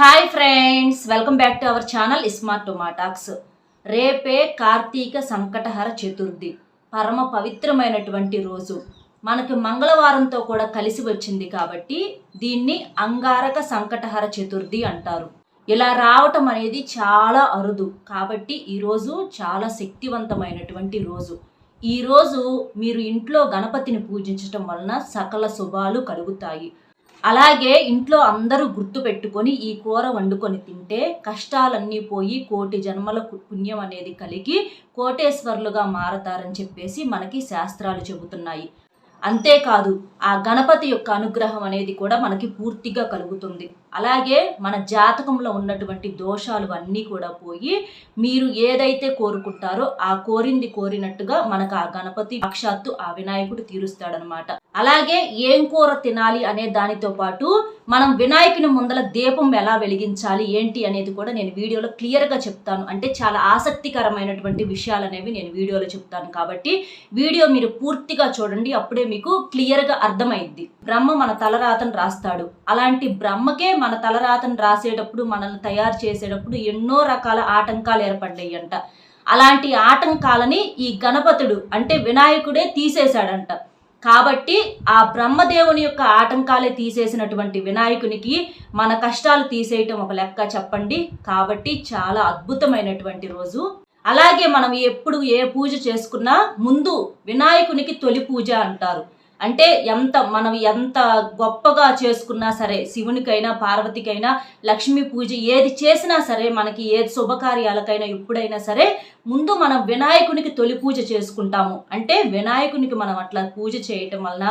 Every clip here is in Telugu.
Hi friends welcome back to our channel smart టొమాటాక్స్ రేపే కార్తీక సంకటహర చతుర్థి పరమ పవిత్రమైనటువంటి రోజు. మనకి మంగళవారంతో కూడా కలిసి వచ్చింది కాబట్టి దీన్ని అంగారక సంకటహర చతుర్థి అంటారు. ఇలా రావటం అనేది చాలా అరుదు కాబట్టి ఈరోజు చాలా శక్తివంతమైనటువంటి రోజు. ఈ రోజు మీరు ఇంట్లో గణపతిని పూజించటం వలన సకల శుభాలు కలుగుతాయి. అలాగే ఇంట్లో అందరూ గుర్తు పెట్టుకొని ఈ కూర వండుకొని తింటే కష్టాలన్నీ పోయి కోటి జన్మల పుణ్యం అనేది కలిగి కోటేశ్వర్లుగా మారతారని చెప్పేసి మనకి శాస్త్రాలు చెబుతున్నాయి. అంతేకాదు ఆ గణపతి యొక్క అనుగ్రహం అనేది కూడా మనకి పూర్తిగా కలుగుతుంది. అలాగే మన జాతకంలో ఉన్నటువంటి దోషాలు అన్నీ కూడా పోయి మీరు ఏదైతే కోరుకుంటారో ఆ కోరింది కోరినట్టుగా మనకు ఆ గణపతి సాక్షాత్తు ఆ వినాయకుడు తీరుస్తాడనమాట. అలాగే ఏం కూర తినాలి అనే దానితో పాటు మనం వినాయకుని ముందల దీపం ఎలా వెలిగించాలి ఏంటి అనేది కూడా నేను వీడియోలో క్లియర్గా చెప్తాను. అంటే చాలా ఆసక్తికరమైనటువంటి విషయాలు అనేవి నేను వీడియోలో చెప్తాను. కాబట్టి వీడియో మీరు పూర్తిగా చూడండి అప్పుడే మీకు క్లియర్గా అర్థమైద్ది. బ్రహ్మ మన తలరాతను రాస్తాడు. అలాంటి బ్రహ్మకే మన తలరాతను రాసేటప్పుడు మనల్ని తయారు చేసేటప్పుడు ఎన్నో రకాల ఆటంకాలు ఏర్పడ్డాయి అంట అలాంటి ఆటంకాలని ఈ గణపతుడు అంటే వినాయకుడే తీసేశాడంట. కాబట్టి ఆ బ్రహ్మదేవుని యొక్క ఆటంకాలే తీసేసినటువంటి వినాయకునికి మన కష్టాలు తీసేయటం ఒక లెక్క చెప్పండి. కాబట్టి చాలా అద్భుతమైనటువంటి రోజు. అలాగే మనం ఎప్పుడు ఏ పూజ చేసుకున్నా ముందు వినాయకునికి తొలి పూజ అంటారు. అంటే ఎంత మనం ఎంత గొప్పగా చేసుకున్నా సరే శివునికైనా పార్వతికైనా లక్ష్మీ పూజ ఏది చేసినా సరే మనకి ఏది శుభకార్యాలకైనా ఎప్పుడైనా సరే ముందు మనం వినాయకునికి తొలి పూజ చేసుకుంటాము. అంటే వినాయకునికి మనం అట్లా పూజ చేయటం వలన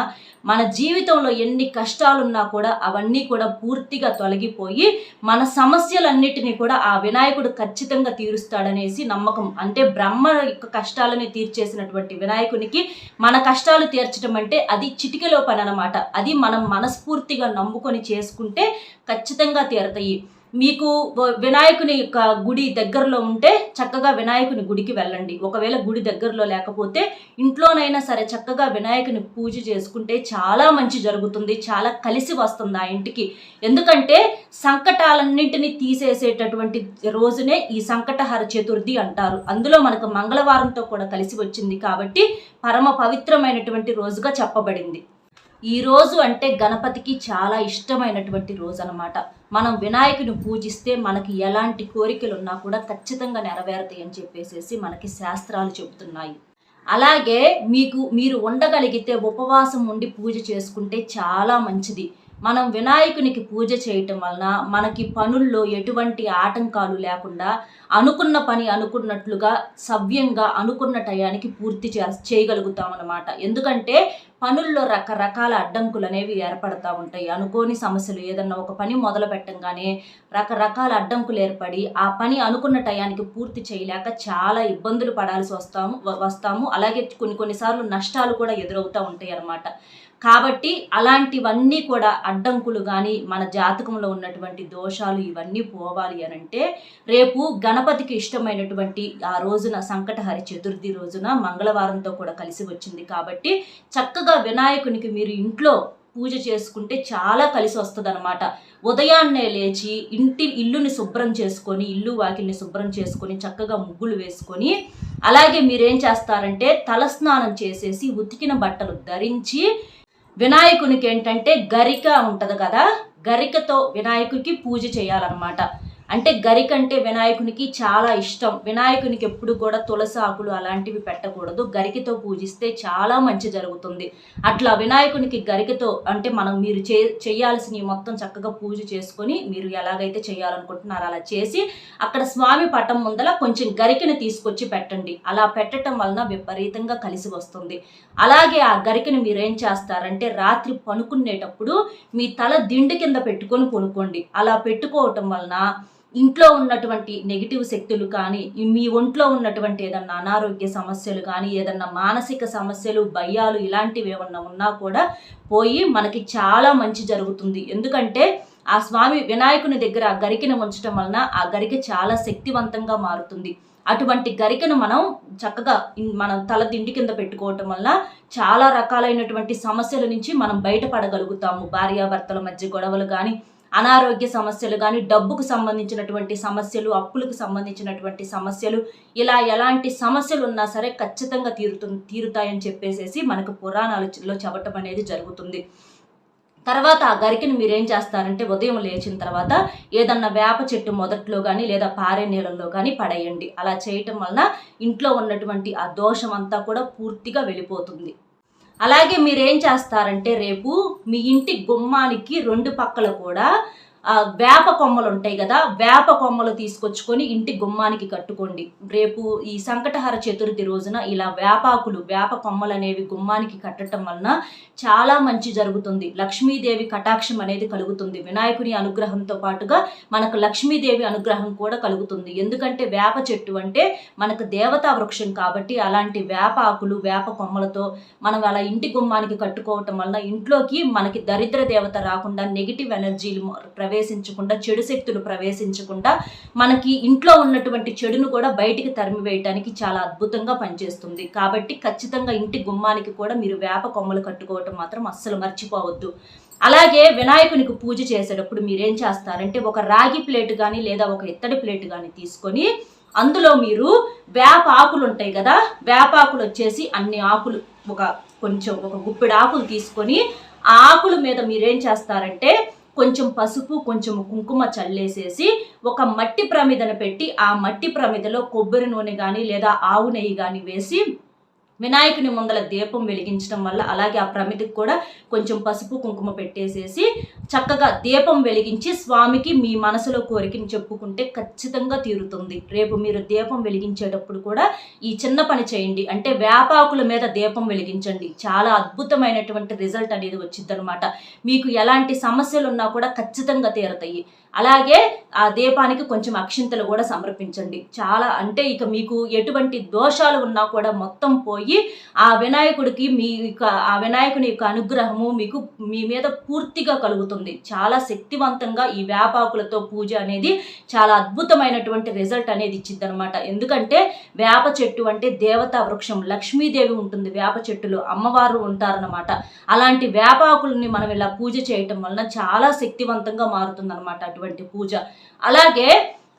మన జీవితంలో ఎన్ని కష్టాలున్నా కూడా అవన్నీ కూడా పూర్తిగా తొలగిపోయి మన సమస్యలన్నిటినీ కూడా ఆ వినాయకుడు ఖచ్చితంగా తీరుస్తాడనేసి నమ్మకం. అంటే బ్రహ్మ యొక్క కష్టాలని తీర్చేసినటువంటి వినాయకునికి మన కష్టాలు తీర్చడం అంటే అది చిటికెలో పని అనమాట అది మనం మనస్ఫూర్తిగా నమ్ముకొని చేసుకుంటే ఖచ్చితంగా తీరతాయి. మీకు వినాయకుని యొక్క గుడి దగ్గరలో ఉంటే చక్కగా వినాయకుని గుడికి వెళ్ళండి. ఒకవేళ గుడి దగ్గరలో లేకపోతే ఇంట్లోనైనా సరే చక్కగా వినాయకుని పూజ చేసుకుంటే చాలా మంచి జరుగుతుంది. చాలా కలిసి వస్తుంది ఆ ఇంటికి. ఎందుకంటే సంకటాలన్నింటినీ తీసేసేటటువంటి రోజునే ఈ సంకటహర చతుర్థి అంటారు. అందులో మనకు మంగళవారంతో కూడా కలిసి వచ్చింది కాబట్టి పరమ పవిత్రమైనటువంటి రోజుగా చెప్పబడింది. ఈ రోజు అంటే గణపతికి చాలా ఇష్టమైనటువంటి రోజు అనమాట మనం వినాయకుని పూజిస్తే మనకి ఎలాంటి కోరికలు ఉన్నా కూడా ఖచ్చితంగా నెరవేరుతాయి అని చెప్పేసి మనకి శాస్త్రాలు చెబుతున్నాయి. అలాగే మీకు మీరు ఉండగలిగితే ఉపవాసం ఉండి పూజ చేసుకుంటే చాలా మంచిది. మనం వినాయకునికి పూజ చేయటం వలన మనకి పనుల్లో ఎటువంటి ఆటంకాలు లేకుండా అనుకున్న పని అనుకున్నట్లుగా సవ్యంగా అనుకున్న టయానికి పూర్తి చే చేయగలుగుతాం అన్నమాట. ఎందుకంటే పనుల్లో రకరకాల అడ్డంకులు అనేవి ఏర్పడతా ఉంటాయి. అనుకోని సమస్యలు ఏదన్నా ఒక పని మొదలు పెట్టంగానే రకరకాల అడ్డంకులు ఏర్పడి ఆ పని అనుకున్న టయానికి పూర్తి చేయలేక చాలా ఇబ్బందులు పడాల్సి వస్తాము వస్తాము. అలాగే కొన్ని కొన్నిసార్లు నష్టాలు కూడా ఎదురవుతూ ఉంటాయి అన్నమాట కాబట్టి అలాంటివన్నీ కూడా అడ్డంకులు కానీ మన జాతకంలో ఉన్నటువంటి దోషాలు ఇవన్నీ పోవాలి అని అంటే రేపు గణపతికి ఇష్టమైనటువంటి ఆ రోజున సంకటహరి చతుర్థి రోజున మంగళవారంతో కూడా కలిసి వచ్చింది కాబట్టి చక్కగా వినాయకునికి మీరు ఇంట్లో పూజ చేసుకుంటే చాలా కలిసి వస్తుంది అనమాట ఉదయాన్నే లేచి ఇంటి ఇల్లుని శుభ్రం చేసుకొని ఇల్లు వాకిల్ని శుభ్రం చేసుకొని చక్కగా ముగ్గులు వేసుకొని అలాగే మీరేం చేస్తారంటే తలస్నానం చేసేసి ఉతికిన బట్టలు ధరించి వినాయకునికి ఏంటంటే గరిక ఉంటది కదా గరికతో వినాయకుడికి పూజ చేయాలన్నమాట. అంటే గరిక అంటే వినాయకునికి చాలా ఇష్టం. వినాయకునికి ఎప్పుడు కూడా తులసి ఆకులు అలాంటివి పెట్టకూడదు. గరికతో పూజిస్తే చాలా మంచి జరుగుతుంది. అట్లా వినాయకునికి గరికతో అంటే మనం మీరు చే చేయాల్సినవి మొత్తం చక్కగా పూజ చేసుకొని మీరు ఎలాగైతే చేయాలనుకుంటున్నారో అలా చేసి అక్కడ స్వామి పటం ముందల కొంచెం గరికను తీసుకొచ్చి పెట్టండి. అలా పెట్టడం వలన విపరీతంగా కలిసి వస్తుంది. అలాగే ఆ గరికని మీరు ఏం చేస్తారంటే రాత్రి పనుకునేటప్పుడు మీ తల దిండు కింద పెట్టుకొని పనుకోండి. అలా పెట్టుకోవటం వలన ఇంట్లో ఉన్నటువంటి నెగిటివ్ శక్తులు కానీ మీ ఒంట్లో ఉన్నటువంటి ఏదన్నా అనారోగ్య సమస్యలు కానీ ఏదన్నా మానసిక సమస్యలు భయాలు ఇలాంటివి ఏమన్నా ఉన్నా కూడా పోయి మనకి చాలా మంచి జరుగుతుంది. ఎందుకంటే ఆ స్వామి వినాయకుని దగ్గర ఆ గరికను ఉంచడం వలన ఆ గరిక చాలా శక్తివంతంగా మారుతుంది. అటువంటి గరికను మనం చక్కగా మనం తల దిండి కింద పెట్టుకోవటం వల్ల చాలా రకాలైనటువంటి సమస్యల నుంచి మనం బయటపడగలుగుతాము. భార్యాభర్తల మధ్య గొడవలు కానీ అనారోగ్య సమస్యలు కానీ డబ్బుకు సంబంధించినటువంటి సమస్యలు అప్పులకు సంబంధించినటువంటి సమస్యలు ఇలా ఎలాంటి సమస్యలు ఉన్నా సరే ఖచ్చితంగా తీరుతు తీరుతాయని చెప్పేసేసి మనకు పురాణాలలో చెప్పటం అనేది జరుగుతుంది. తర్వాత ఆ గరికని మీరేం చేస్తారంటే ఉదయం లేచిన తర్వాత ఏదన్నా వేప చెట్టు మొదట్లో కానీ లేదా పారే నీళ్ళల్లో కానీ పడేయండి. అలా చేయటం వలన ఇంట్లో ఉన్నటువంటి ఆ దోషం అంతా కూడా పూర్తిగా వెళ్ళిపోతుంది. అలాగే మీరేం చేస్తారంటే రేపు మీ ఇంటి గుమ్మానికి రెండు పక్కల కూడా వేప కొమ్మలు ఉంటాయి కదా వేప కొమ్మలు తీసుకొచ్చుకొని ఇంటి గుమ్మానికి కట్టుకోండి. రేపు ఈ సంకటహర చతుర్థి రోజున ఇలా వేపాకులు వేప కొమ్మలు అనేవి గుమ్మానికి కట్టడం వలన చాలా మంచి జరుగుతుంది. లక్ష్మీదేవి కటాక్షం అనేది కలుగుతుంది. వినాయకుని అనుగ్రహంతో పాటుగా మనకు లక్ష్మీదేవి అనుగ్రహం కూడా కలుగుతుంది. ఎందుకంటే వేప చెట్టు అంటే మనకు దేవతా వృక్షం కాబట్టి అలాంటి వేప ఆకులు వేప కొమ్మలతో మనం అలా ఇంటి గుమ్మానికి కట్టుకోవటం వలన ఇంట్లోకి మనకి దరిద్ర దేవత రాకుండా నెగిటివ్ ఎనర్జీలు ప్రవేశించకుండా చెడు శక్తులు ప్రవేశించకుండా మనకి ఇంట్లో ఉన్నటువంటి చెడును కూడా బయటికి తరిమి వేయటానికి చాలా అద్భుతంగా పనిచేస్తుంది. కాబట్టి ఖచ్చితంగా ఇంటి గుమ్మానికి కూడా మీరు వేప కొమ్మలు కట్టుకోవటం మాత్రం అస్సలు మర్చిపోవద్దు. అలాగే వినాయకునికి పూజ చేసేటప్పుడు మీరేం చేస్తారంటే ఒక రాగి ప్లేట్ కానీ లేదా ఒక ఇత్తడి ప్లేట్ కానీ తీసుకొని అందులో మీరు వేప ఆకులు ఉంటాయి కదా వేప ఆకులు వచ్చేసి అన్ని ఆకులు ఒక కొంచెం ఒక గుప్పెడు ఆకులు తీసుకొని ఆ ఆకుల మీద మీరేం చేస్తారంటే కొంచెం పసుపు కొంచెం కుంకుమ చల్లేసేసి ఒక మట్టి ప్రమిదను పెట్టి ఆ మట్టి ప్రమిదలో కొబ్బరి నూనె కానీ లేదా ఆవు నెయ్యి కానీ వేసి వినాయకుని ముందల దీపం వెలిగించడం వల్ల అలాగే ఆ ప్రమిదికి కూడా కొంచెం పసుపు కుంకుమ పెట్టేసేసి చక్కగా దీపం వెలిగించి స్వామికి మీ మనసులో కోరికని చెప్పుకుంటే ఖచ్చితంగా తీరుతుంది. రేపు మీరు దీపం వెలిగించేటప్పుడు కూడా ఈ చిన్న పని చేయండి. అంటే వేపాకుల మీద దీపం వెలిగించండి. చాలా అద్భుతమైనటువంటి రిజల్ట్ అనేది వచ్చిందనమాట మీకు ఎలాంటి సమస్యలు ఉన్నా కూడా ఖచ్చితంగా తీరతాయి. అలాగే ఆ దీపానికి కొంచెం అక్షింతలు కూడా సమర్పించండి. చాలా అంటే ఇక మీకు ఎటువంటి దోషాలు ఉన్నా కూడా మొత్తం పోయి ఆ వినాయకుడికి మీ యొక్క ఆ వినాయకుని యొక్క అనుగ్రహము మీకు మీ మీద పూర్తిగా కలుగుతుంది. చాలా శక్తివంతంగా ఈ వేపాకులతో పూజ అనేది చాలా అద్భుతమైనటువంటి రిజల్ట్ అనేది ఇచ్చింది అనమాట ఎందుకంటే వేప చెట్టు అంటే దేవతా వృక్షం లక్ష్మీదేవి ఉంటుంది వేప చెట్టులో అమ్మవారు ఉంటారనమాట అలాంటి వేపాకుల్ని మనం ఇలా పూజ చేయటం వలన చాలా శక్తివంతంగా మారుతుంది అనమాట పూజ. అలాగే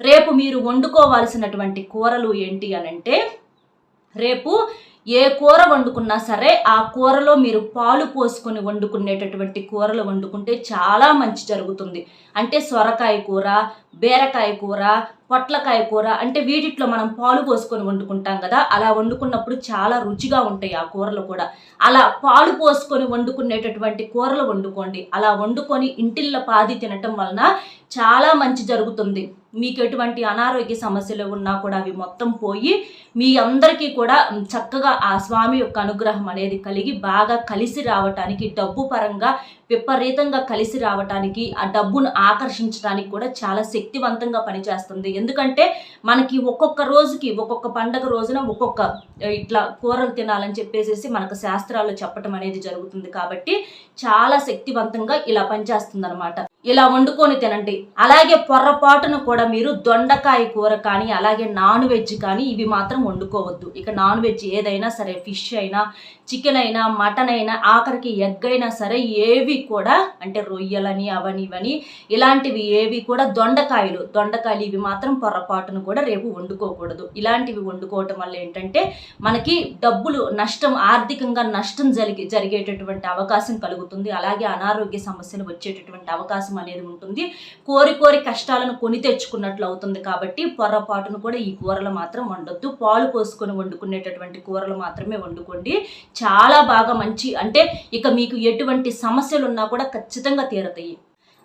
రేపు మీరు వండుకోవాల్సినటువంటి కూరలు ఏంటి అనంటే రేపు ఏ కూర వండుకున్నా సరే ఆ కూరలో మీరు పాలు పోసుకొని వండుకునేటటువంటి కూరలు వండుకుంటే చాలా మంచి జరుగుతుంది. అంటే సొరకాయ కూర బీరకాయ కూర పొట్లకాయ కూర అంటే వీటిట్లో మనం పాలు పోసుకొని వండుకుంటాం కదా అలా వండుకున్నప్పుడు చాలా రుచిగా ఉంటాయి ఆ కూరలు కూడా. అలా పాలు పోసుకొని వండుకునేటటువంటి కూరలు వండుకోండి. అలా వండుకొని ఇంటిల్ల పాది తినటం వలన చాలా మంచి జరుగుతుంది. మీకు ఎటువంటి అనారోగ్య సమస్యలు ఉన్నా కూడా అవి మొత్తం పోయి మీ అందరికీ కూడా చక్కగా ఆ స్వామి యొక్క అనుగ్రహం అనేది కలిగి బాగా కలిసి రావటానికి డబ్బు పరంగా విపరీతంగా కలిసి రావటానికి ఆ డబ్బును ఆకర్షించడానికి కూడా చాలా శక్తివంతంగా పనిచేస్తుంది. ఎందుకంటే మనకి ఒక్కొక్క రోజుకి ఒక్కొక్క పండగ రోజున ఒక్కొక్క ఇట్లా కూరలు తినాలని చెప్పేసి మనకు శాస్త్రాలు చెప్పటం అనేది జరుగుతుంది కాబట్టి చాలా శక్తివంతంగా ఇలా పనిచేస్తుంది అనమాట ఇలా వండుకొని తినండి. అలాగే పొర్రపాటును కూడా మీరు దొండకాయ కూర కానీ అలాగే నాన్ వెజ్ కానీ ఇవి మాత్రం వండుకోవద్దు. ఇక నాన్ వెజ్ ఏదైనా సరే ఫిష్ అయినా చికెన్ అయినా మటన్ అయినా ఆఖరికి ఎగ్ అయినా సరే ఏవి కూడా అంటే రొయ్యలని అవని ఇవని ఇలాంటివి ఏవి కూడా దొండకాయలు. దొండకాయలు ఇవి మాత్రం పొరపాటును కూడా రేపు వండుకోకూడదు. ఇలాంటివి వండుకోవటం వల్ల ఏంటంటే మనకి డబ్బులు నష్టం ఆర్థికంగా నష్టం జరిగి జరిగేటటువంటి అవకాశం కలుగుతుంది. అలాగే అనారోగ్య సమస్యలు వచ్చేటటువంటి అవకాశం అనేది ఉంటుంది. కోరి కోరి కష్టాలను కొని తెచ్చుకున్నట్లు అవుతుంది కాబట్టి పొరపాటును కూడా ఈ కూరలు మాత్రం వండొద్దు. పాలు పోసుకొని వండుకునేటటువంటి కూరలు మాత్రమే వండుకోండి. చాలా బాగా మంచి అంటే ఇక మీకు ఎటువంటి సమస్యలు ఉన్నా కూడా ఖచ్చితంగా తీరతాయి.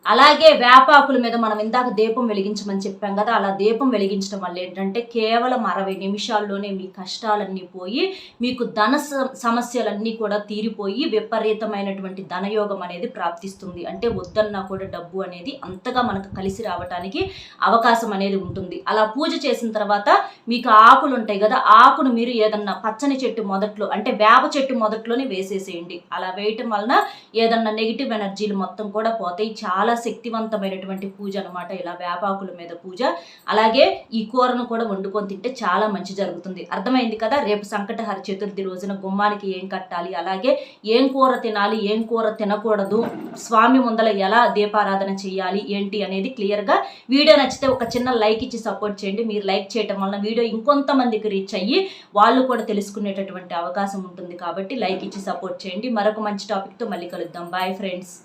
అలాగే వేపాకుల మీద మనం ఇందాక దీపం వెలిగించమని చెప్పాం కదా అలా దీపం వెలిగించడం వల్ల ఏంటంటే కేవలం అరవై నిమిషాల్లోనే మీ కష్టాలన్నీ పోయి మీకు ధన స- సమస్యలన్నీ కూడా తీరిపోయి విపరీతమైనటువంటి ధనయోగం అనేది ప్రాప్తిస్తుంది. అంటే వద్దన్నా కూడా డబ్బు అనేది అంతగా మనకు కలిసి రావడానికి అవకాశం అనేది ఉంటుంది. అలా పూజ చేసిన తర్వాత మీకు ఆకులు ఉంటాయి కదా ఆకును మీరు ఏదన్నా పచ్చని చెట్టు మొదట్లో అంటే వేప చెట్టు మొదట్లోనే వేసేసేయండి. అలా వేయటం వలన ఏదన్నా నెగిటివ్ ఎనర్జీలు మొత్తం కూడా పోతాయి. చాలా శక్తివంతమైనటువంటి పూజ అనమాట ఇలా వేపాకుల మీద పూజ. అలాగే ఈ కూరను కూడా వండుకొని తింటే చాలా మంచి జరుగుతుంది. అర్థమైంది కదా? రేపు సంకటహర చతుర్థి రోజున గుమ్మానికి ఏం కట్టాలి? అలాగే ఏం కూర తినాలి? ఏం కూర తినకూడదు? స్వామి ముందల ఎలా దీపారాధన చేయాలి? ఏంటి అనేది క్లియర్గా వీడియో నచ్చితే ఒక చిన్న లైక్ ఇచ్చి సపోర్ట్ చేయండి. మీరు లైక్ చేయటం వలన వీడియో ఇంకొంతమందికి రీచ్ అయ్యి వాళ్ళు కూడా తెలుసుకునేటటువంటి అవకాశం ఉంటుంది కాబట్టి లైక్ ఇచ్చి సపోర్ట్ చేయండి. మరొక మంచి టాపిక్తో మళ్ళీ కలుద్దాం. Bye friends